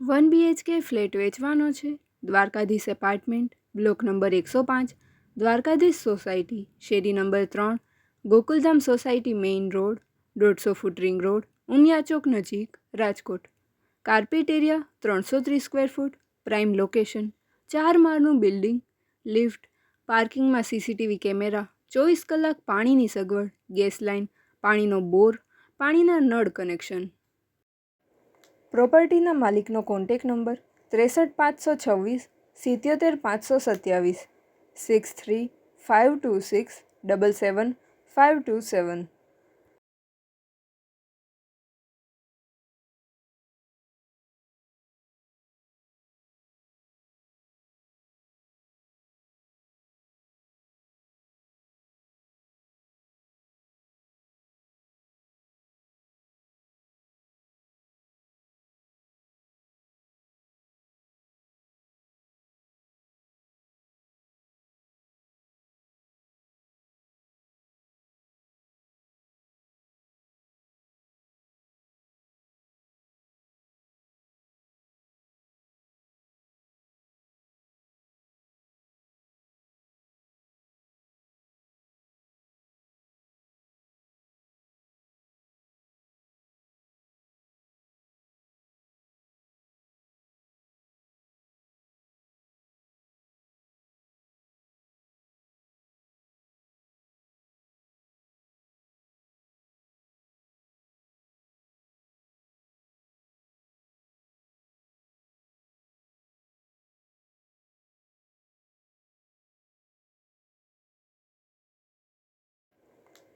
One BHK flat વેચવાનો છે. Dwarkadhish apartment, block number એકસો પાંચ, દ્વારકાધીશ સોસાયટી, શેરી નંબર ત્રણ, ગોકુલધામ સોસાયટી મેઇન રોડ, દોઢસો foot ring road, Umiya Chowk નજીક, રાજકોટ. કાર્પેટ એરિયા ત્રણસો ત્રીસ સ્ક્વેર ફૂટ, પ્રાઇમ લોકેશન, ચાર માળનું બિલ્ડિંગ, લિફ્ટ, પાર્કિંગમાં સીસીટીવી કેમેરા, ચોવીસ કલાક પાણીની સગવડ, ગેસ લાઇન, પાણીનો બોર, પાણીના નળ કનેક્શન. પ્રોપર્ટીના માલિકનો કોન્ટેક નંબર ત્રેસઠ પાંચસો છવ્વીસ સિત્યોતેર પાંચસો સત્યાવીસ, six three five two six double seven five two seven.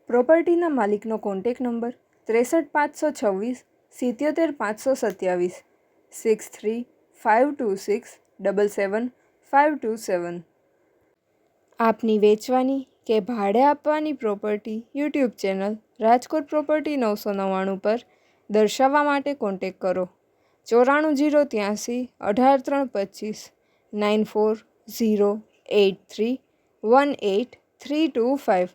પ્રોપર્ટીના માલિકનો કોન્ટેક નંબર ત્રેસઠ પાંચસો છવ્વીસ સિત્યોતેર પાંચસો સત્યાવીસ six three five two six double seven five two seven. આપની વેચવાની કે ભાડે આપવાની property YouTube channel Rajkot property નવસો નવ્વાણું પર દર્શાવવા માટે કોન્ટેક કરો. ચોરાણું જીરો ત્યાંસી અઢાર ત્રણ પચીસ nine four zero eight three one eight three two five.